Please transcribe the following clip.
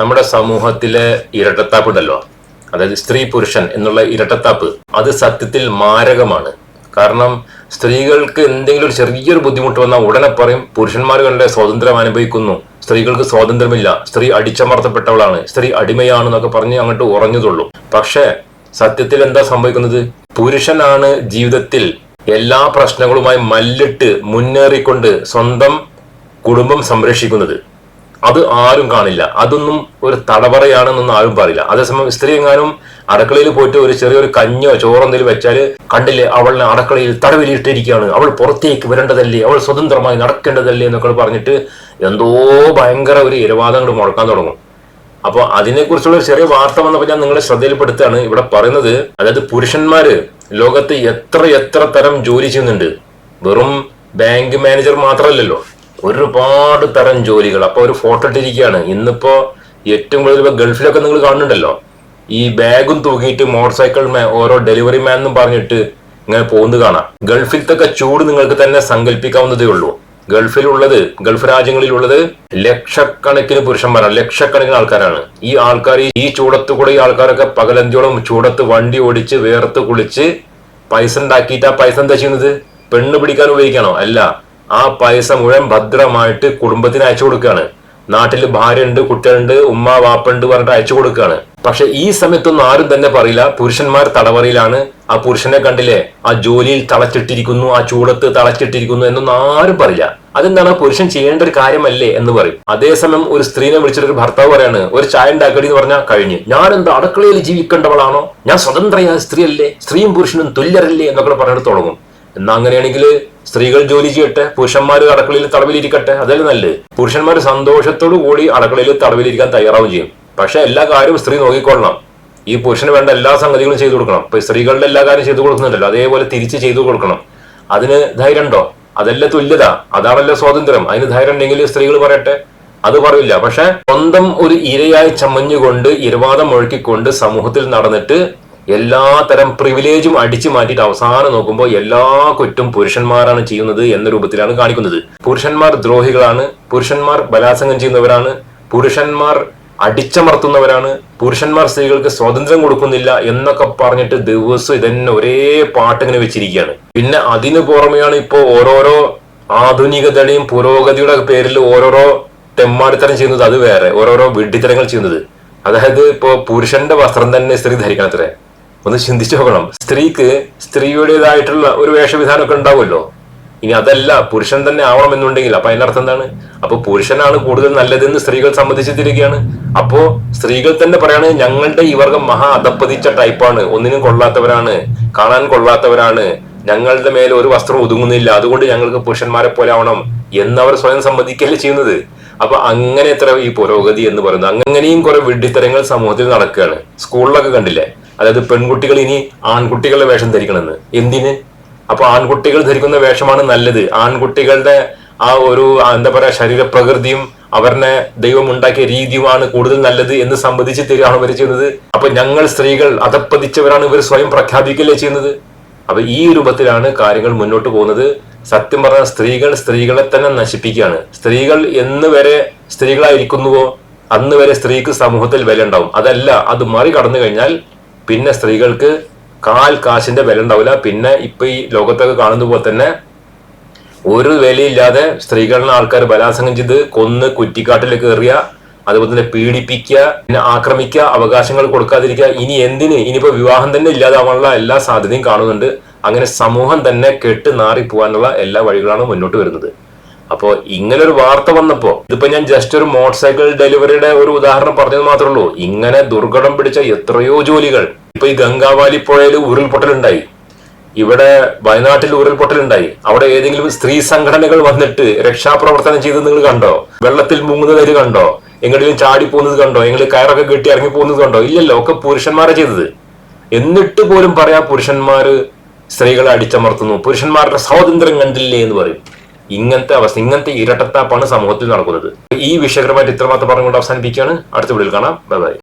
നമ്മുടെ സമൂഹത്തിലെ ഇരട്ടത്താപ്പ് ഉണ്ടല്ലോ അതായത് സ്ത്രീ പുരുഷൻ എന്നുള്ള ഇരട്ടത്താപ്പ്. അത് സത്യത്തിൽ മാരകമാണ്. കാരണം സ്ത്രീകൾക്ക് എന്തെങ്കിലും ഒരു ചെറിയൊരു ബുദ്ധിമുട്ട് വന്നാൽ ഉടനെ പറയും പുരുഷന്മാർ കണ്ട സ്വാതന്ത്ര്യം അനുഭവിക്കുന്നു. സ്ത്രീകൾക്ക് സ്വാതന്ത്ര്യമില്ല. സ്ത്രീ അടിച്ചമർത്തപ്പെട്ടവളാണ്. സ്ത്രീ അടിമയാണെന്നൊക്കെ പറഞ്ഞ് അങ്ങോട്ട് ഉറഞ്ഞതുള്ളൂ. പക്ഷേ സത്യത്തിൽ എന്താ സംഭവിക്കുന്നത്? പുരുഷനാണ് ജീവിതത്തിൽ എല്ലാ പ്രശ്നങ്ങളുമായി മല്ലിട്ട് മുന്നേറിക്കൊണ്ട് സ്വന്തം കുടുംബം സംരക്ഷിക്കുന്നത്. അത് ആരും കാണില്ല. അതൊന്നും ഒരു തടവറയാണെന്നൊന്നും ആരും പറയില്ല. അതേസമയം സ്ത്രീ എങ്ങാനും അടുക്കളയിൽ പോയിട്ട് ഒരു ചെറിയൊരു കഞ്ഞോ ചോറോ എന്തെങ്കിലും വെച്ചാൽ കണ്ടില്ലേ അവളെ അടുക്കളയിൽ തടവിലിട്ടിരിക്കുകയാണ്. അവൾ പുറത്തേക്ക് വരേണ്ടതല്ലേ? അവൾ സ്വതന്ത്രമായി നടക്കേണ്ടതല്ലേ എന്നൊക്കെ പറഞ്ഞിട്ട് എന്തോ ഭയങ്കര ഒരു ഇരവാദങ്ങൾ മുഴക്കാൻ തുടങ്ങും. അപ്പോൾ അതിനെക്കുറിച്ചുള്ള ഒരു ചെറിയ വാർത്ത വന്നപ്പോൾ ഞാൻ നിങ്ങളെ ശ്രദ്ധയിൽപ്പെടുത്തുകയാണ്. ഇവിടെ പറയുന്നത് അതായത് പുരുഷന്മാര് ലോകത്ത് എത്ര എത്ര തരം ജോലി ചെയ്യുന്നുണ്ട്. വെറും ബാങ്ക് മാനേജർ മാത്രമല്ലല്ലോ. ഒരുപാട് തരം ജോലികൾ. അപ്പൊ ഒരു ഫോട്ടോ ഇട്ടിരിക്കുകയാണ്. ഇന്നിപ്പോ ഏറ്റവും കൂടുതൽ ഗൾഫിലൊക്കെ നിങ്ങൾ കാണുന്നുണ്ടല്ലോ. ഈ ബാഗും തൂക്കിയിട്ട് മോട്ടോർ സൈക്കിൾ മാൻ ഓരോ ഡെലിവറി മാൻ എന്നും പറഞ്ഞിട്ട് ഇങ്ങനെ പോകുന്നത് കാണാം. ഗൾഫിലത്തൊക്കെ ചൂട് നിങ്ങൾക്ക് തന്നെ സങ്കല്പിക്കാവുന്നതേ ഉള്ളൂ. ഗൾഫിലുള്ളത് ഗൾഫ് രാജ്യങ്ങളിലുള്ളത് ലക്ഷക്കണക്കിന് പുരുഷന്മാരാണ് ലക്ഷക്കണക്കിന് ആൾക്കാരാണ്. ഈ ആൾക്കാർ ഈ ചൂടത്ത് കൂടെ ഈ ആൾക്കാരൊക്കെ പകലന്തിയോളം ചൂടത്ത് വണ്ടി ഓടിച്ച് വേർത്ത് കുളിച്ച് പൈസ ഉണ്ടാക്കിയിട്ട് ആ പൈസ എന്താ ചെയ്യുന്നത്? പെണ്ണ് പിടിക്കാൻ ഉപയോഗിക്കണോ? അല്ല. ആ പൈസ മുഴുവൻ ഭദ്രമായിട്ട് കുടുംബത്തിന് അയച്ചു കൊടുക്കുകയാണ്. നാട്ടിൽ ഭാര്യ ഉണ്ട് കുട്ടികളുണ്ട് ഉമ്മ വാപ്പുണ്ട് പറഞ്ഞിട്ട് അയച്ചു കൊടുക്കുകയാണ്. പക്ഷെ ഈ സമയത്തൊന്നും ആരും തന്നെ പറയില്ല. പുരുഷന്മാർ തടവറയിലാണ്. ആ പുരുഷനെ കണ്ടില്ലേ? ആ ജോലിയിൽ തളച്ചിട്ടിരിക്കുന്നു ആ ചൂടത്ത് തളച്ചിട്ടിരിക്കുന്നു എന്നൊന്നും ആരും പറയില്ല. അതെന്താണ്? പുരുഷൻ ചെയ്യേണ്ട ഒരു കാര്യമല്ലേ എന്ന് പറയും. അതേസമയം ഒരു സ്ത്രീനെ വിളിച്ചിട്ട് ഒരു ഭർത്താവ് പറയാണ് ഒരു ചായ ഉണ്ടാക്കടി എന്ന് പറഞ്ഞാൽ കഴിഞ്ഞ്. ഞാൻ എന്താ അടുക്കളയിൽ ജീവിക്കേണ്ടവളാണോ? ഞാൻ സ്വതന്ത്രയായ സ്ത്രീയല്ലേ? സ്ത്രീയും പുരുഷനും തുല്യരല്ലേ? എന്നൊക്കെ പറഞ്ഞിട്ട് തുടങ്ങും. എന്നാ അങ്ങനെയാണെങ്കിൽ സ്ത്രീകൾ ജോലി ചെയ്യട്ടെ പുരുഷന്മാർ അടക്കളയിൽ തടവിലിരിക്കട്ടെ അതല്ലേ നല്ലത്. പുരുഷന്മാർ സന്തോഷത്തോടു കൂടി അടക്കളിയിൽ തടവിലിരിക്കാൻ തയ്യാറാവുകയും ചെയ്യും. പക്ഷെ എല്ലാ കാര്യവും സ്ത്രീ നോക്കിക്കൊള്ളണം. ഈ പുരുഷന് വേണ്ട എല്ലാ സംഗതികളും ചെയ്തു കൊടുക്കണം. ഇപ്പൊ സ്ത്രീകളുടെ എല്ലാ കാര്യം ചെയ്തു കൊടുക്കുന്നുണ്ടല്ലോ. അതേപോലെ തിരിച്ച് ചെയ്തു കൊടുക്കണം. അതിന് ധൈര്യം ഉണ്ടോ? അതല്ല തുല്യത. അതാണല്ലോ സ്വാതന്ത്ര്യം. അതിന് ധൈര്യം ഉണ്ടെങ്കിൽ സ്ത്രീകൾ പറയട്ടെ. അത് പറയില്ല. പക്ഷെ സ്വന്തം ഒരു ഇരയായി ചമഞ്ഞുകൊണ്ട് ഇരവാദം ഒഴുക്കിക്കൊണ്ട് സമൂഹത്തിൽ നടന്നിട്ട് എല്ലാ തരം പ്രിവിലേജും അടിച്ചു മാറ്റിയിട്ട് അവസാനം നോക്കുമ്പോൾ എല്ലാ കുറ്റും പുരുഷന്മാരാണ് ചെയ്യുന്നത് എന്ന രൂപത്തിലാണ് കാണിക്കുന്നത്. പുരുഷന്മാർ ദ്രോഹികളാണ് പുരുഷന്മാർ ബലാത്സംഗം ചെയ്യുന്നവരാണ് പുരുഷന്മാർ അടിച്ചമർത്തുന്നവരാണ് പുരുഷന്മാർ സ്ത്രീകൾക്ക് സ്വാതന്ത്ര്യം കൊടുക്കുന്നില്ല എന്നൊക്കെ പറഞ്ഞിട്ട് ദിവസം ഇതന്നെ ഒരേ പാട്ട് ഇങ്ങനെ വെച്ചിരിക്കുകയാണ്. പിന്നെ അതിനു പുറമെയാണ് ഇപ്പോൾ ഓരോരോ ആധുനികതയുടെയും പുരോഗതിയുടെ പേരിൽ ഓരോരോ തെമ്മാടിത്തരം ചെയ്യുന്നത് അത് വേറെ ഓരോരോ വിഡ്ഢിത്തരങ്ങൾ ചെയ്യുന്നത്. അതായത് ഇപ്പോൾ പുരുഷന്റെ വസ്ത്രം തന്നെ സ്ത്രീ ധരിക്കണത്രേ. ഒന്ന് ചിന്തിച്ചു നോക്കണം. സ്ത്രീക്ക് സ്ത്രീയുടേതായിട്ടുള്ള ഒരു വേഷവിധാനമൊക്കെ ഉണ്ടാവുമല്ലോ. ഇനി അതല്ല പുരുഷൻ തന്നെ ആവണം എന്നുണ്ടെങ്കിൽ അപ്പൊ അതിന്റെ അർത്ഥം എന്താണ്? അപ്പൊ പുരുഷനാണ് കൂടുതൽ നല്ലതെന്ന് സ്ത്രീകൾ സമ്മതിച്ചിരിക്കുകയാണ് അപ്പോ സ്ത്രീകൾ തന്നെ പറയാണ് ഞങ്ങളുടെ ഈ വർഗം മഹാ അധപ്പതിച്ച ടൈപ്പാണ്. ഒന്നിനും കൊള്ളാത്തവരാണ്. കാണാൻ കൊള്ളാത്തവരാണ്. ഞങ്ങളുടെ മേലെ ഒരു വസ്ത്രം ഒതുങ്ങുന്നില്ല. അതുകൊണ്ട് ഞങ്ങൾക്ക് പുരുഷന്മാരെ പോലെ ആവണം. എന്നവർ സ്വയം സമ്മതിക്കല്ലേ ചെയ്യുന്നത്? അപ്പൊ അങ്ങനെ എത്ര ഈ പുരോഗതി എന്ന് പറയുന്നത്. അങ്ങനെയും കുറെ വിഡ്ഢിത്തരങ്ങൾ സമൂഹത്തിൽ നടക്കുകയാണ്. സ്കൂളിലൊക്കെ കണ്ടില്ലേ? അതായത് പെൺകുട്ടികൾ ഇനി ആൺകുട്ടികളുടെ വേഷം ധരിക്കണമെന്ന്. എന്തിന്? അപ്പൊ ആൺകുട്ടികൾ ധരിക്കുന്ന വേഷമാണ് നല്ലത്. ആൺകുട്ടികളുടെ ആ ഒരു എന്താ പറയാ ശരീരപ്രകൃതിയും അവരുടെ ദൈവം ഉണ്ടാക്കിയ രീതിയുമാണ് കൂടുതൽ നല്ലത് എന്ന് സംബന്ധിച്ച് തരികയാണ് ഇവർ ചെയ്യുന്നത്. അപ്പൊ ഞങ്ങൾ സ്ത്രീകൾ അതപ്പതിച്ചവരാണ് ഇവർ സ്വയം പ്രഖ്യാപിക്കല്ലേ ചെയ്യുന്നത്? അപ്പൊ ഈ രൂപത്തിലാണ് കാര്യങ്ങൾ മുന്നോട്ട് പോകുന്നത്. സത്യം പറഞ്ഞാൽ സ്ത്രീകൾ സ്ത്രീകളെ തന്നെ നശിപ്പിക്കുകയാണ്. സ്ത്രീകൾ എന്ന് വരെ സ്ത്രീകളായിരിക്കുന്നുവോ? അന്ന് വരെ സ്ത്രീക്ക് സമൂഹത്തിൽ വില ഉണ്ടാവും. അതല്ല അത് മറികടന്നു കഴിഞ്ഞാൽ പിന്നെ സ്ത്രീകൾക്ക് കാൽ കാശിന്റെ വില ഉണ്ടാവില്ല. പിന്നെ ഇപ്പൊ ഈ ലോകത്തൊക്കെ കാണുന്ന പോലെ തന്നെ ഒരു വിലയില്ലാതെ സ്ത്രീകളെ ആൾക്കാർ ബലാത്സംഗം ചെയ്ത് കൊന്ന് കുറ്റിക്കാട്ടിലേക്ക് എറിയ അതുപോലെ തന്നെ പീഡിപ്പിക്കുക പിന്നെ ആക്രമിക്കുക അവകാശങ്ങൾ കൊടുക്കാതിരിക്കുക ഇനി എന്തിന്? ഇനിയിപ്പോ വിവാഹം തന്നെ ഇല്ലാതാവാനുള്ള എല്ലാ സാധ്യതയും കാണുന്നുണ്ട്. അങ്ങനെ സമൂഹം തന്നെ കെട്ട് നാറി പോകാനുള്ള എല്ലാ വഴികളാണ് മുന്നോട്ട് വരുന്നത്. അപ്പോ ഇങ്ങനെ ഒരു വാർത്ത വന്നപ്പോ ഇതിപ്പോ ഞാൻ ജസ്റ്റ് ഒരു മോട്ടോർ സൈക്കിൾ ഡെലിവറിയുടെ ഒരു ഉദാഹരണം പറഞ്ഞത് മാത്രമേ ഉള്ളൂ. ഇങ്ങനെ ദുർഘടം പിടിച്ച എത്രയോ ജോലികൾ ഇപ്പൊ ഈ ഗംഗാവാലി പുഴയിൽ ഉരുൾപൊട്ടലുണ്ടായി. ഇവിടെ വയനാട്ടിൽ ഉരുൾപൊട്ടലുണ്ടായി. അവിടെ ഏതെങ്കിലും സ്ത്രീ സംഘടനകൾ വന്നിട്ട് രക്ഷാപ്രവർത്തനം ചെയ്തത് നിങ്ങൾ കണ്ടോ? വെള്ളത്തിൽ മുങ്ങുന്നത് കണ്ടോ? എങ്ങനെയും ചാടി പോകുന്നത് കണ്ടോ? എങ്ങനെ കയറൊക്കെ കെട്ടി ഇറങ്ങി പോകുന്നത് കണ്ടോ? ഇല്ലല്ലോ ഒക്കെ പുരുഷന്മാരെ ചെയ്തത്. എന്നിട്ട് പോലും പറയാ പുരുഷന്മാര് സ്ത്രീകളെ അടിച്ചമർത്തുന്നു. പുരുഷന്മാരുടെ സ്വാതന്ത്ര്യം കണ്ടില്ലേ എന്ന് പറയും. ഇങ്ങനത്തെ അവസ്ഥ ഇങ്ങനത്തെ ഇരട്ടത്താപ്പാണ് സമൂഹത്തിൽ നടക്കുന്നത്. ഈ വിഷയകരമായിട്ട് ഇത്രമാത്രം പറഞ്ഞുകൊണ്ട് അവസാനിപ്പിക്കുകയാണ്. അടുത്ത വീഡിയോയിൽ കാണാം. ബൈ